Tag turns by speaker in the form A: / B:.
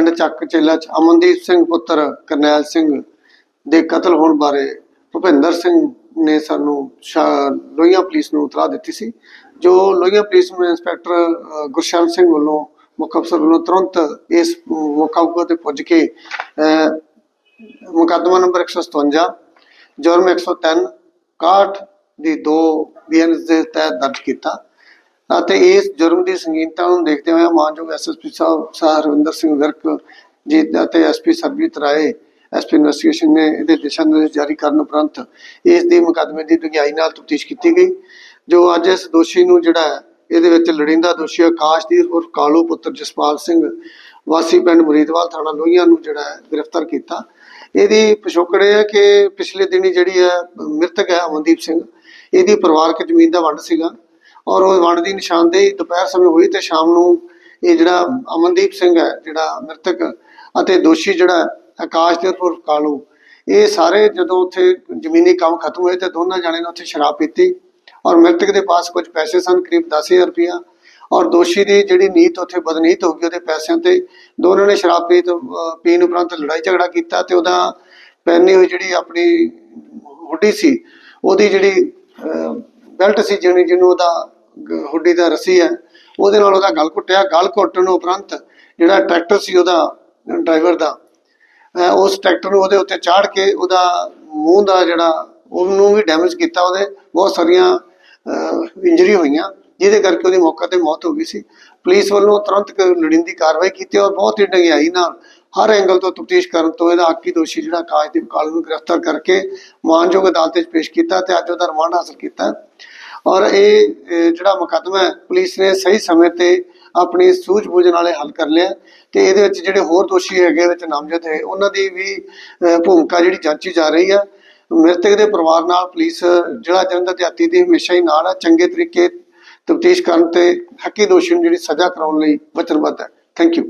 A: ਪਿੰਡ ਚੱਕ ਚੇਲਾ ਚ ਅਮਨਦੀਪ ਸਿੰਘ ਪੁੱਤਰ ਕਰਨੈਲ ਸਿੰਘ ਦੇ ਕਤਲ ਹੋਣ ਬਾਰੇ ਭੁਪਿੰਦਰ ਸਿੰਘ ਨੇ ਸਾਨੂੰ ਲੋਹੀਆਂ ਪੁਲਿਸ ਨੂੰ ਇਤਲਾਹ ਦਿੱਤੀ ਸੀ ਜੋ ਲੋਹੀਆਂ ਪੁਲਿਸ ਨੂੰ ਇੰਸਪੈਕਟਰ ਗੁਰਸ਼ਰਨ ਸਿੰਘ ਵੱਲੋਂ ਮੁੱਖ ਅਫਸਰ ਵੱਲੋਂ ਤੁਰੰਤ ਇਸ ਮੌਕਾ ਉੱਪਰ ਤੇ ਪੁੱਜ ਕੇ ਅ, ਮੁਕੱਦਮਾ ਨੰਬਰ 157 ਜੁਰਮ 103 61 ਦੀ ਦੋ ਬੀਐਨਐਸ ਦੇ ਤਹਿਤ ਦਰਜ ਕੀਤਾ। ਅਤੇ ਇਸ ਜੁਰਮ ਦੀ ਸੰਗੀਨਤਾ ਨੂੰ ਦੇਖਦੇ ਹੋਏ ਮਾਨਯੋਗ ਐਸਐਸਪੀ ਸਾਹਿਬ, ਸਰ ਹਰਵਿੰਦਰ ਸਿੰਘ ਵਿਰਕ ਜੀ ਅਤੇ SP Sarabjit Rai SP investigation ਨੇ ਇਹਦੇ ਦਿਸ਼ਾ ਨਿਰਦੇਸ਼ ਜਾਰੀ ਕਰਨ ਉਪਰੰਤ ਇਸ ਦੀ ਮੁਕੱਦਮੇ ਦੀ ਡੂੰਘਾਈ ਨਾਲ ਤਫਤੀਸ਼ ਕੀਤੀ ਗਈ, ਜੋ ਅੱਜ ਇਸ ਦੋਸ਼ੀ ਨੂੰ ਜਿਹੜਾ ਇਹਦੇ ਵਿੱਚ ਲੜਿੰਦਾ ਦੋਸ਼ੀ ਆਕਾਸ਼ ਦੀ ਉਰਫ ਕਾਲੂ ਪੁੱਤਰ ਜਸਪਾਲ ਸਿੰਘ, ਵਾਸੀ ਪਿੰਡ ਮੁਰੀਦਵਾਲ ਥਾਣਾ ਲੋਹੀਆਂ ਨੂੰ ਜਿਹੜਾ ਹੈ ਗ੍ਰਿਫਤਾਰ ਕੀਤਾ। ਇਹਦੀ ਪਿਛੋਕੜ ਇਹ ਹੈ ਕਿ ਪਿਛਲੇ ਦਿਨੀ ਜਿਹੜੀ ਹੈ ਮ੍ਰਿਤਕ ਹੈ ਅਮਨਦੀਪ ਸਿੰਘ, ਇਹਦੀ ਪਰਿਵਾਰਕ ਜ਼ਮੀਨ ਦਾ ਵੰਡ ਸੀਗਾ। ਔਰ ਉਹ ਵੰਡ ਦੀ ਨਿਸ਼ਾਨਦੇਹੀ ਦੁਪਹਿਰ ਸਮੇਂ ਹੋਈ ਤੇ ਸ਼ਾਮ ਨੂੰ ਇਹ ਜਿਹੜਾ ਅਮਨਦੀਪ ਸਿੰਘ ਹੈ, ਜਿਹੜਾ ਮ੍ਰਿਤਕ ਅਤੇ ਦੋਸ਼ੀ ਜਿਹੜਾ ਆਕਾਸ਼ ਉਰਫ ਕਾਲੂ, ਇਹ ਸਾਰੇ ਜਦੋਂ ਉੱਥੇ ਜ਼ਮੀਨੀ ਕੰਮ ਖਤਮ ਹੋਏ ਤੇ ਦੋਨਾਂ ਜਾਣੇ ਨੇ ਉੱਥੇ ਸ਼ਰਾਬ ਪੀਤੀ ਔਰ ਮ੍ਰਿਤਕ ਦੇ ਪਾਸ ਕੁਝ ਪੈਸੇ ਸਨ, ਕਰੀਬ 10000 ਰੁਪਇਆ ਔਰ ਦੋਸ਼ੀ ਦੀ ਜਿਹੜੀ ਨੀਤ ਉੱਥੇ ਬਦਨੀਤ ਹੋ ਗਈ, ਉਹਦੇ ਪੈਸਿਆਂ ਤੇ ਦੋਨਾਂ ਨੇ ਸ਼ਰਾਬ ਪੀ ਪੀਣ ਉਪਰੰਤ ਲੜਾਈ ਝਗੜਾ ਕੀਤਾ ਤੇ ਉਹਦਾ ਪਹਿਨੀ ਹੋਈ ਜਿਹੜੀ ਆਪਣੀ ਹੁੱਡੀ ਸੀ, ਉਹਦੀ ਜਿਹੜੀ ਬੈਲਟ ਸੀ ਜਿਹਨੂੰ ਜਿਹਨੂੰ ਉਹਦਾ ਹੁੱਡੀ ਦਾ ਰੱਸੀ ਹੈ। ਉਹਦੇ ਨਾਲ ਉਹਦਾ ਗਲ ਘੁੱਟਿਆ। ਗਲ ਘੁੱਟਣ ਉਪਰੰਤ ਜਿਹੜਾ ਟਰੈਕਟਰ ਸੀ ਉਹਦਾ, ਡਰਾਈਵਰ ਦਾ ਉਸ ਟਰੈਕਟਰ ਨੂੰ ਉਹਦੇ ਉੱਤੇ ਚਾੜ ਕੇ ਉਹਦਾ ਮੂੰਹ ਦਾ ਜਿਹੜਾ, ਉਹਨੂੰ ਵੀ ਡੈਮੇਜ ਕੀਤਾ। ਉਹਦੇ ਬਹੁਤ ਸਾਰੀਆਂ ਇੰਜਰੀ ਹੋਈਆਂ। ਜਿਹਦੇ ਕਰਕੇ ਉਹਦੀ ਮੌਕੇ ਤੇ ਮੌਤ ਹੋ ਗਈ ਸੀ। ਪੁਲਿਸ ਵੱਲੋਂ ਤੁਰੰਤ ਲੋੜੀਂਦੀ ਕਾਰਵਾਈ ਕੀਤੀ ਔਰ ਬਹੁਤ ਹੀ ਡੰਗਿਆਈ ਨਾਲ ਹਰ ਐਂਗਲ ਤੋਂ ਤਫਤੀਸ਼ ਕਰਨ ਤੋਂ ਇਹਦਾ ਆਕੀ ਦੋਸ਼ੀ ਜਿਹੜਾ ਕਾਸ਼ਦੀਪ ਕਾਲੂ ਨੂੰ ਗ੍ਰਿਫਤਾਰ ਕਰਕੇ ਮਾਨਯੋਗ ਅਦਾਲਤ ਵਿੱਚ ਪੇਸ਼ ਕੀਤਾ ਤੇ ਅੱਜ ਉਹਦਾ ਰਿਮਾਂਡ ਹਾਸਲ ਕੀਤਾ। ਔਰ ਇਹ ਜਿਹੜਾ ਮੁਕੱਦਮਾ ਹੈ, ਪੁਲਿਸ ਨੇ ਸਹੀ ਸਮੇਂ ਤੇ ਆਪਣੀ ਸੂਝ-ਬੂਝ ਨਾਲ ਹੱਲ ਕਰ ਲਿਆ ਤੇ ਇਹਦੇ ਵਿੱਚ ਜਿਹੜੇ ਹੋਰ ਦੋਸ਼ੀ ਹੈਗੇ ਵਿੱਚ ਨਾਮਜ਼ਦ ਹੈ। ਉਹਨਾਂ ਦੀ ਵੀ ਭੂਮਿਕਾ ਜਿਹੜੀ ਜਾਂਚੀ ਜਾ ਰਹੀ ਹੈ। ਮ੍ਰਿਤਕ ਦੇ ਪਰਿਵਾਰ ਨਾਲ ਪੁਲਿਸ ਜਿਹੜਾ ਜਲੰਧਰ ਦਿਹਾਤੀ ਦੀ ਹਮੇਸ਼ਾ ਹੀ ਨਾਲ ਹੈ। ਚੰਗੇ ਤਰੀਕੇ ਤਫਤੀਸ਼ ਕਰਨ ਤੇ ਹੱਕੀ ਦੋਸ਼ੀ ਨੂੰ ਜਿਹੜੀ ਸਜ਼ਾ ਕਰਾਉਣ ਲਈ ਵਚਨਬੱਧ ਹੈ। Thank you